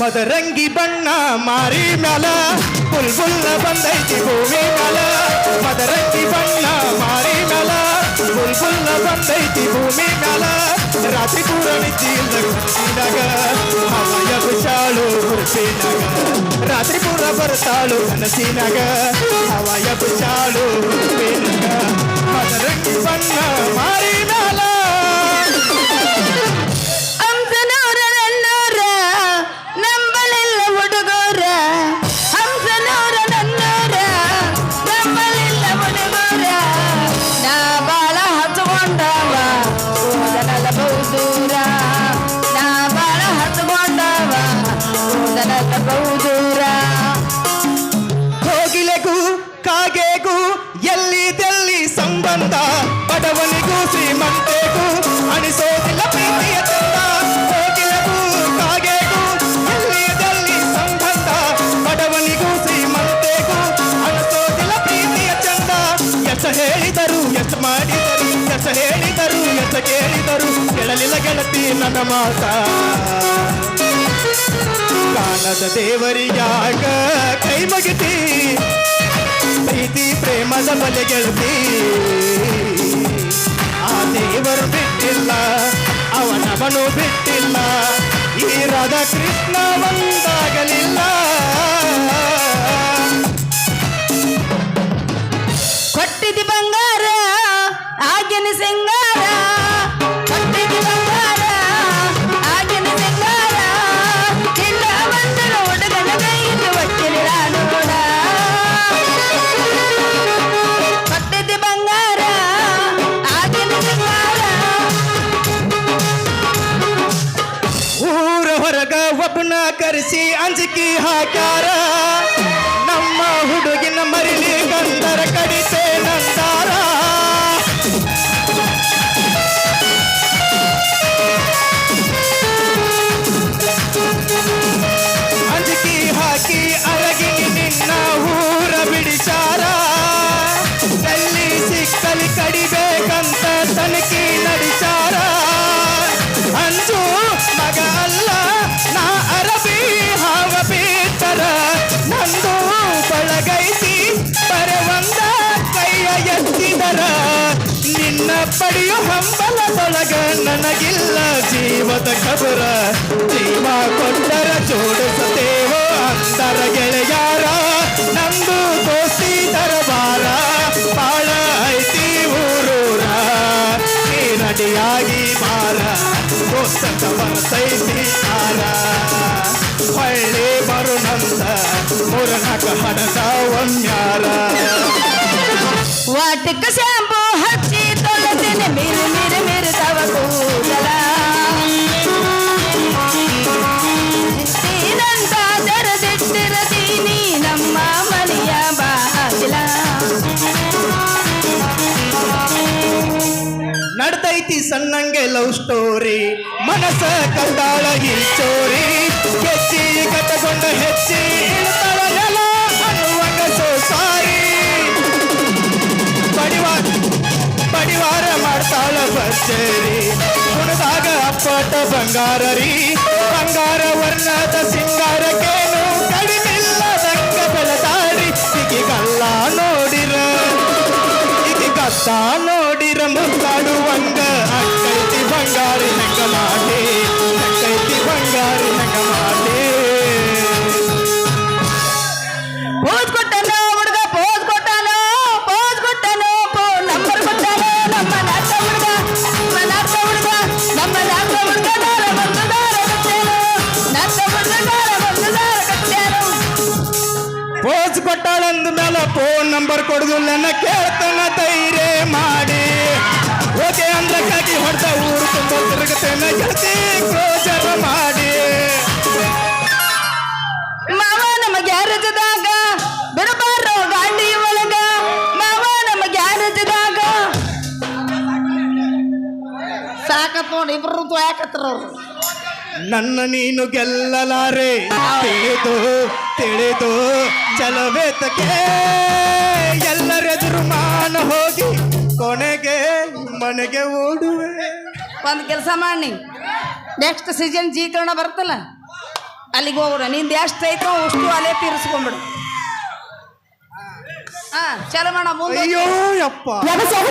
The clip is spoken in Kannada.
ಮದರಂಗಿ ಬಣ್ಣ ಮಾರಿ ಮ್ಯಾಲ ಬುಲ್ ಬುಲ್ಲ ಬಂದೈತಿ ಭೂಮಿ ಮ್ಯಾಲ ಮದರಂಗಿ ಬಣ್ಣ ಮಾರಿ ಮ್ಯಾಲ ಬುಲ್ ಬುಲ್ಲ ಬಂದೈತಿ ಭೂಮಿ ಮ್ಯಾಲ ರಾತ್ರಿ ಪೂರ ನಿದ್ದಿಲ್ದ ಕನಸಿನಾಗ ಹವಾಯ ಬಿಸಾಳು ಹುರುಪಿನಾಗ ರಾತ್ರಿ ಪೂರ ಬರ್ತಾಳು ಕನಸಿನಾಗ ಹವಾಯ ಬಿಸಾಳು ಹುರುಪಿನಾಗ ಮದರಂಗಿ ಬಣ್ಣ ಮಾರಿ ಸಂಬಂಧ ಬಡವನಿಗೂ ಶ್ರೀಮಂತೆಗೂ ಅನಿಸೋದಿಲ್ಲ ಪ್ರೀತಿಯ ಚಂದ ಕೋಗಿಲೆಗೂ ಕಾಗೆಗೂ ಎಲ್ಲಿದೆಲ್ಲಿ ಸಂಬಂಧ ಬಡವನಿಗೂ ಶ್ರೀಮಂತೆಗೂ ಅನಿಸೋದಿಲ್ಲ ಪ್ರೀತಿಯ ಚಂದ ಎಸ ಹೇಳಿದರು ಎಸ ಮಾಡಿದರು ಎಸ ಹೇಳಿದರು ಎಸ ಕೇಳಿದರು ಕೇಳಲಿಲ್ಲ ಗೆಳತಿ ನನ್ನ ಮಾತ ಕಾಣದ ದೇವರಿಯಾಗ ಕೈ ಮುಗಿತಿ ಪ್ರೀತಿ ಪ್ರೇಮದ ಬಲೆ ಅವನವನು ಬಿಟ್ಟಿಲ್ಲ. ಈ ರಾಧ ಕೃಷ್ಣ ಒಂದಾಗಲಿಲ್ಲ. ಕೊಟ್ಟಿದಿ ಬಂಗಾರ ಆಗಿನ ಸಿಂಗಾರ ಹೊರಗ ಒಬ್ಬನ ಕರೆಸಿ ಅಂಜಿಕೆ ಹಾಕ್ಯಾರ. ನಮ್ಮ ಹುಡುಗಿನ ಮರಿಲಿ ಗಂಧರ ಕಡಿತೆ ನಂದಾರ ಪಡೆಯೋ ಹಂಬಲದೊಳಗ ನನಗಿಲ್ಲ ಜೀವದ ಖಬರ ಜೀವ ಕೊಟ್ಟರ ಜೋಡಿಸತೇವೋ ಅಂತರ ಗೆಳೆಯಾರ. ನಂದು ದೋಸ್ತಿ ದರಬಾರ, ಬಾಳ ಐತಿ ಊರೂರ. ಈ ನಡಿಯಾಗಿ ಬಾರ ದೋಸ್ತಕ ಬರ್ತೈತಿ ಹಳ್ಳಿ ಹೊಳ್ಳಿ ಬರುನಂತ ಮುರನಕ ಹಣದ ಒಮ್ಯಾರ. ವಾಟಕ ಸಣ್ಣಂಗೆ ಲವ್ ಸ್ಟೋರಿ ಮನಸ ಕಂದಾಳ ಈ ಚೋರಿ ಹೆಚ್ಚಿ ಕಟ್ಟಗೊಂಡ ಹೆಚ್ಚಿ ಅನ್ನುವಂಗ ಸೋ ಸಾರಿ ಬಡಿವಾರ ಬಡಿವಾರ ಮಾಡ್ತಾಳ ಬಚ್ಚೇರಿ ಕುಣದಾಗ ಅಪ್ಪಟ ಬಂಗಾರ ರೀ ಬಂಗಾರ ವರ್ಣದ ಸಿಂಗಾರಕ್ಕೇನು ಕಡಿಮಿಲ್ಲದಂಗ ಬೆಳೆದಾಡಿ ಈಗಲ್ಲ ನೋಡಿರ ಈಗ ಕತ್ತ ನೋಡಿರ ಮುತ್ತಾಡುವಂಗ ಕೊಟ್ಟಾಳಂದ ಮೇಲೆ ಫೋನ್ ನಂಬರ್ ಕೊಡುದು ನನ್ನ ಕೇಳ್ತಾನ ತೈರೆ ಮಾಡಿ. ಓಕೆ ಅಂದ್ರೆ ಕಾಕಿ ಹೊಡೆದ ಊರು ತುಂಬ ತಿರುಗತೇನ ಗೆಳತಿ ಕ್ಲೋಜರ್ ಮಾಡಿ. ಮಾವ ನಮ್ಮ ಗ್ಯಾರೇಜದಾಗ ಬಿಡಬಾರೋ ಗಾಡಿ ಒಳಗ. ಮಾವ ನಮ್ಮ ಗ್ಯಾರೇಜದಾಗ. ಸಾಕತ್ ನೋಡಿ ಇಬ್ರು ಯಾಕತ್ರ ಅವ್ರು. ನನ್ನ ನೀನು ಗೆಲ್ಲಲಾರೆ ತಿಳಿದು ಚಲವೆತಕ್ಕೆ ಎಲ್ಲರೆದುರು ಮಾನ ಹೋಗಿ ಕೊನೆಗೆ ಮನೆಗೆ ಓಡುವೆ. ಒಂದು ಕೆಲಸ ಮಾಡಿ. ನೆಕ್ಸ್ಟ್ ಸೀಸನ್ ಜೀಕರಣ ಬರ್ತಲ್ಲ ಅಲ್ಲಿಗೆ ಹೋಗೋಣ ನಿಂದು ಎಷ್ಟು ಐತೋ ಅಷ್ಟು ಅಲ್ಲೇ ತೀರಿಸ್ಕೊಂಬಿಡು ಹಾ ಚಲೋ ಮಾಡ ಮುಂದೆ ಅಯ್ಯೋ ಯಪ್ಪ.